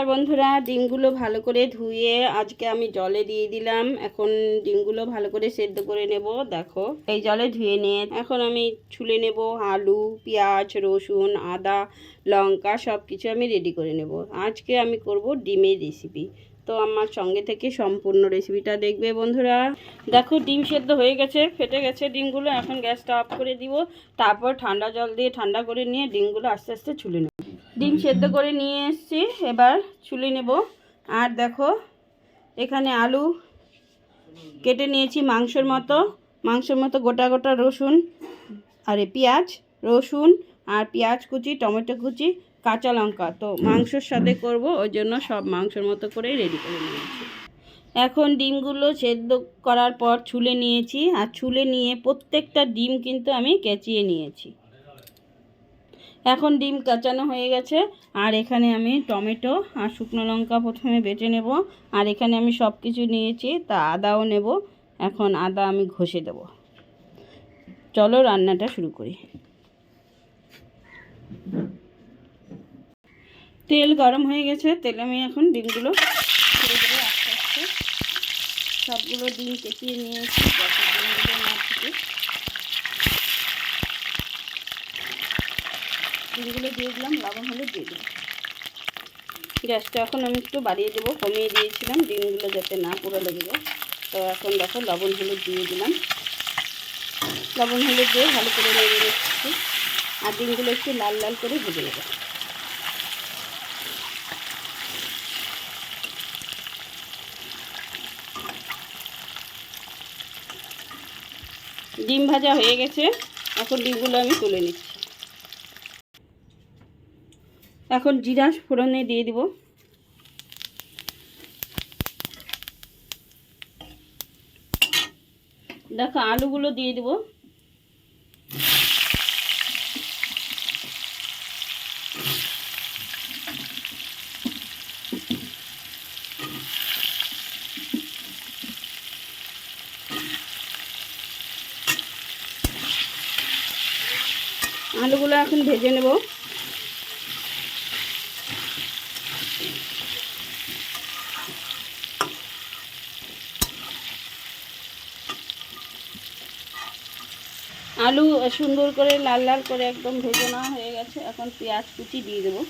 আর বন্ধুরা, ডিমগুলো ভালো করে ধুয়ে আজকে আমি জলে দিয়ে দিলাম। এখন ডিমগুলো ভালো করে সেদ্ধ করে নেব, দেখো। এই জলে ধুয়ে নিয়ে এখন আমি ছুলে নেব আলু, পেঁয়াজ, রসুন, আদা, লঙ্কা সব কিছু আমি রেডি করে নেব। আজকে আমি করব ডিমের রেসিপি তো আমার সঙ্গে থেকে সম্পূর্ণ রেসিপিটা দেখবে বন্ধুরা। দেখো, ডিম সেদ্ধ হয়ে গেছে, ফেটে গেছে ডিমগুলো। এখন গ্যাসটা অফ করে দিব। তারপর ঠান্ডা জল দিয়ে ঠান্ডা করে নিয়ে ডিমগুলো আস্তে আস্তে ছুলে নেব। ডিম সেদ্ধ করে নিয়ে এসেছি। এবার ছুলে নেব। আর দেখো, এখানে আলু কেটে নিয়েছি মাংসর মতো। মাংসের মতো গোটা গোটা রসুন, আরে পেঁয়াজ, রসুন আর পেঁয়াজ কুচি, টমেটো কুচি, কাঁচা লঙ্কা। তো মাংসর সাথে করব, ওই জন্য সব মাংসের মতো করেই রেডি করে নিয়েছি। এখন ডিমগুলো সেদ্ধ করার পর ছুলে নিয়েছি। আর ছুলে নিয়ে প্রত্যেকটা ডিম কিন্তু আমি কেচিয়ে নিয়েছি। এখন ডিম কাঁচানো হয়ে গেছে। আর এখানে আমি টমেটো আর শুকনো লঙ্কা প্রথমে বেটে নেব। আর এখানে আমি সব কিছু নিয়েছি, তা আদাও নেব। এখন আদা আমি ঘষে দেব। চলো রান্নাটা শুরু করি। তেল গরম হয়ে গেছে, তেলে আমি এখন ডিমগুলো আস্তে আস্তে। সবগুলো ডিম কেচিয়ে নিয়েছি যাতে ডিমগুলো না থেকে ডিমগুলো দিয়ে দিলাম, লবণ হলে দিয়ে দিলাম। গ্যাসটা এখন আমি একটু বাড়িয়ে দেবো, কমিয়ে দিয়েছিলাম ডিমগুলো যাতে না পুরো লেগে যায়। তো এখন দেখো লবণ, হলুদ দিয়ে দিলাম। লবণ, হলুদ দিয়ে ভালো করে নেড়ে নিচ্ছি। আর ডিমগুলো একটু লাল লাল করে ভেজে নেব। ডিম ভাজা হয়ে গেছে। এখন ডিমগুলো আমি তুলে নিচ্ছি। এখন জিরা ফোড়নে দিয়ে দিব। দেখো আলুগুলো দিয়ে দিব। আলুগুলো এখন ভেজে নেব। আলু সুন্দর করে লাল লাল করে একদম ভেজে নেওয়া হয়ে গেছে। এখন পেঁয়াজ কুচি দিয়ে দেবো।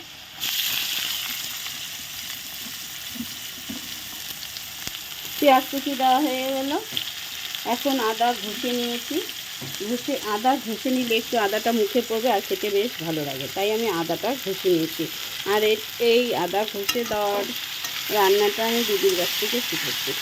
পেঁয়াজ কুচি দেওয়া হয়ে গেল। এখন আদা ঘষে নিয়েছি। ঘষে, আদা ঘষে নিলে একটু আদাটা মুখে পড়বে আর খেতে বেশ ভালো লাগে। তাই আমি আদাটা ঘষে নিয়েছি। আর এই আদা ঘষে দেওয়ার রান্নাটা আমি দিদির কাছ থেকে শিখেছি।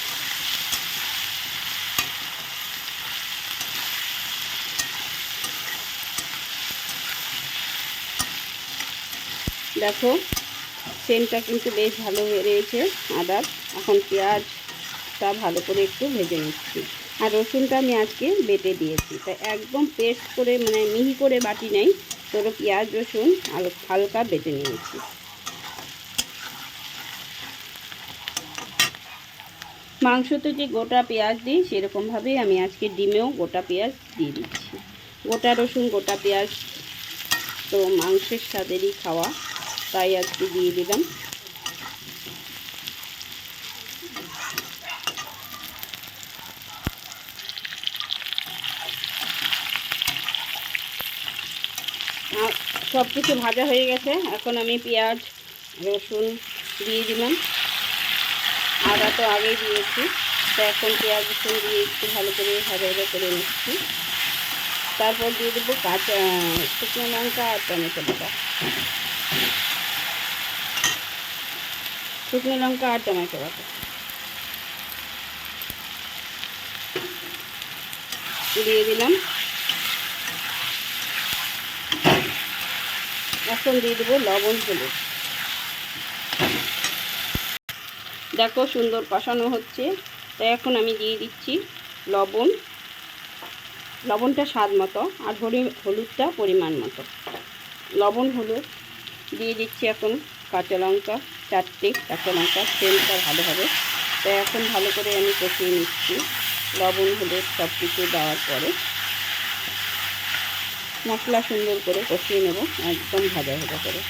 দেখো সেন্টটা কিন্তু বেশ ভালো বেরিয়েছে আদার। এখন পেঁয়াজটা ভালো করে একটু ভেজে নিচ্ছি। আর রসুনটা আমি আজকে বেটে দিয়েছি। তাই একদম পেস্ট করে মানে মিহি করে বাটি নেই তোরও পেঁয়াজ, রসুন আর হালকা বেটে নিয়েছি। মাংসতে যে গোটা পেঁয়াজ দিই, সেরকমভাবেই আমি আজকে ডিমেও গোটা পেঁয়াজ দিয়ে দিচ্ছি। গোটা রসুন, গোটা পেঁয়াজ তো মাংসের স্বাদেরই খাওয়া। তাই আজকে দিয়ে দিলাম। সব কিছু ভাজা হয়ে গেছে। এখন আমি পেঁয়াজ, রসুন দিয়ে দিলাম। আদা তো আগেই দিয়েছি। তো এখন পেঁয়াজ, রসুন দিয়ে একটু ভালো করে ভাজা করে নিচ্ছি। তারপর দিয়ে দেবো কাঁচা শুকনো লঙ্কা আর টমেটো বাটা। শুকনো লঙ্কা আর টমেটো বাটা। দিয়ে দিলাম। এখন দিয়ে দেবো লবণ হলুদ। দেখো সুন্দর কষানো হচ্ছে। তাই এখন আমি দিয়ে দিচ্ছি লবণ। লবণটা স্বাদ মতো আর হরি হলুদটা পরিমাণ মতো। লবণ, হলুদ দিয়ে দিচ্ছি এখন কাঁচা লঙ্কা। চারটে কাঁচা লঙ্কা, তেলটা ভালো হবে। তো এখন ভালো করে আমি কষিয়ে নিচ্ছি। লবণ, হলুদ সব কিছু দেওয়ার পরে মশলা সুন্দর করে কষিয়ে নেব, একদম ভাজা ভাজা করে।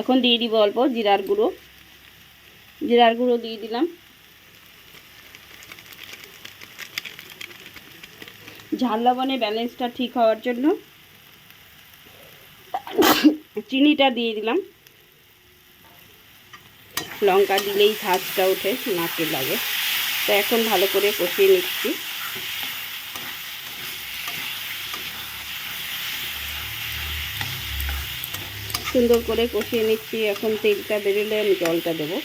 এখন দিয়ে দিব অল্প জিরার গুঁড়ো। জিরার গুঁড়ো দিয়ে দিলাম। ঝাল লবণে ব্যালেন্সটা ঠিক হওয়ার জন্য চিনিটা দিয়ে দিলাম। লঙ্কা দিলেই ঝাঁজটা ওঠে, নাকে লাগে। তো এখন ভালো করে কষিয়ে নিচ্ছি। সুন্দর করে কষিয়ে নিচ্ছি। এখন তেলটা বেরোলে আমি জলটা দেবো।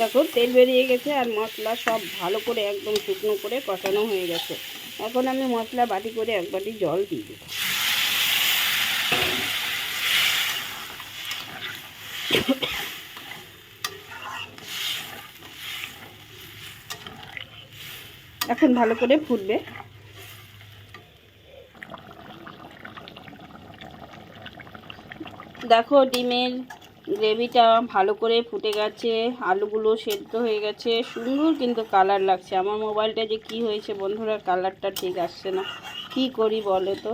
দেখো, তেল বেরিয়ে গেছে আর মশলা সব ভালো করে একদম শুকনো করে কষানো হয়ে গেছে। এখন আমি মশলা বাটি করে এক বাটি জল দিয়ে দেবো। এখন ভালো করে ফুটবে। দেখো ডিমের গ্রেভিটা ভালো করে ফুটে গেছে, আলুগুলো সেদ্ধ হয়ে গেছে, সুন্দর কিন্তু কালার লাগছে। আমার মোবাইলটা যে কি হয়েছে বন্ধুরা কালারটা ঠিক আসছে না। কি করি বলো তো?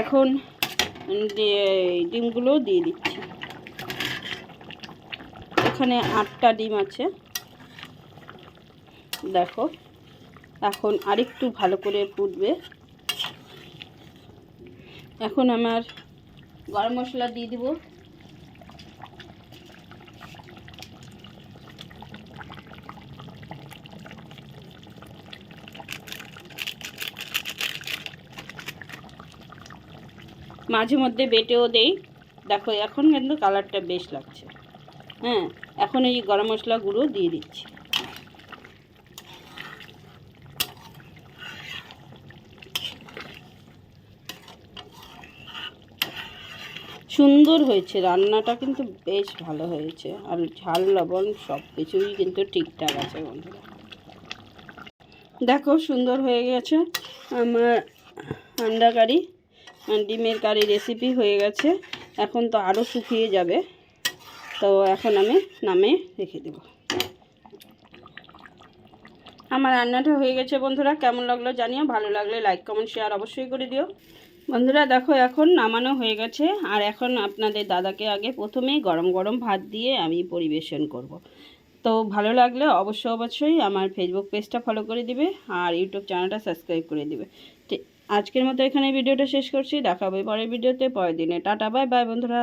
এখন ডিমগুলো দিয়ে দিচ্ছি। এখানে আটটা ডিম আছে। দেখো, এখন আরেকটু ভালো করে ফুটবে। এখন আমার গরম মশলা দিয়ে দিব। মাঝে মধ্যে বেটেও দেই। দেখো, এখন কিন্তু কালারটা বেশ লাগছে। হ্যাঁ এখন এই গরম মশলা গুঁড়ো দিয়ে দিচ্ছি। সুন্দর হয়েছে, রান্নাটা কিন্তু বেশ ভালো হয়েছে। আর ঝাল, লবণ সব কিছুই কিন্তু ঠিকঠাক আছে বন্ধুরা। দেখো, সুন্দর হয়ে গেছে আমার আন্ডা কারি ডিমের কারি রেসিপি হয়ে গেছে। এখন তো আরও শুকিয়ে যাবে। তো এখন আমি নামে রেখে দেব। আমার রান্নাটা হয়ে গেছে বন্ধুরা, কেমন লাগল জানিও। ভালো লাগলে লাইক কমেন্ট শেয়ার অবশ্যই করে দিও। বন্ধুরা দেখো, এখন নামানো হয়ে গেছে। আর এখন আপনাদের দাদাকে আগে প্রথমেই গরম গরম ভাত দিয়ে আমি পরিবেশন করব। তো ভালো লাগলে অবশ্য অবশ্যই আমার ফেসবুক পেজটা ফলো করে দিবে আর ইউটিউব চ্যানেলটা সাবস্ক্রাইব করে দিবে। আজকের মতো এখানে ভিডিওটা শেষ করছি। দেখাবো পরের ভিডিওতে। পরের দিনে। টাটা, বাই বাই, বন্ধুরা।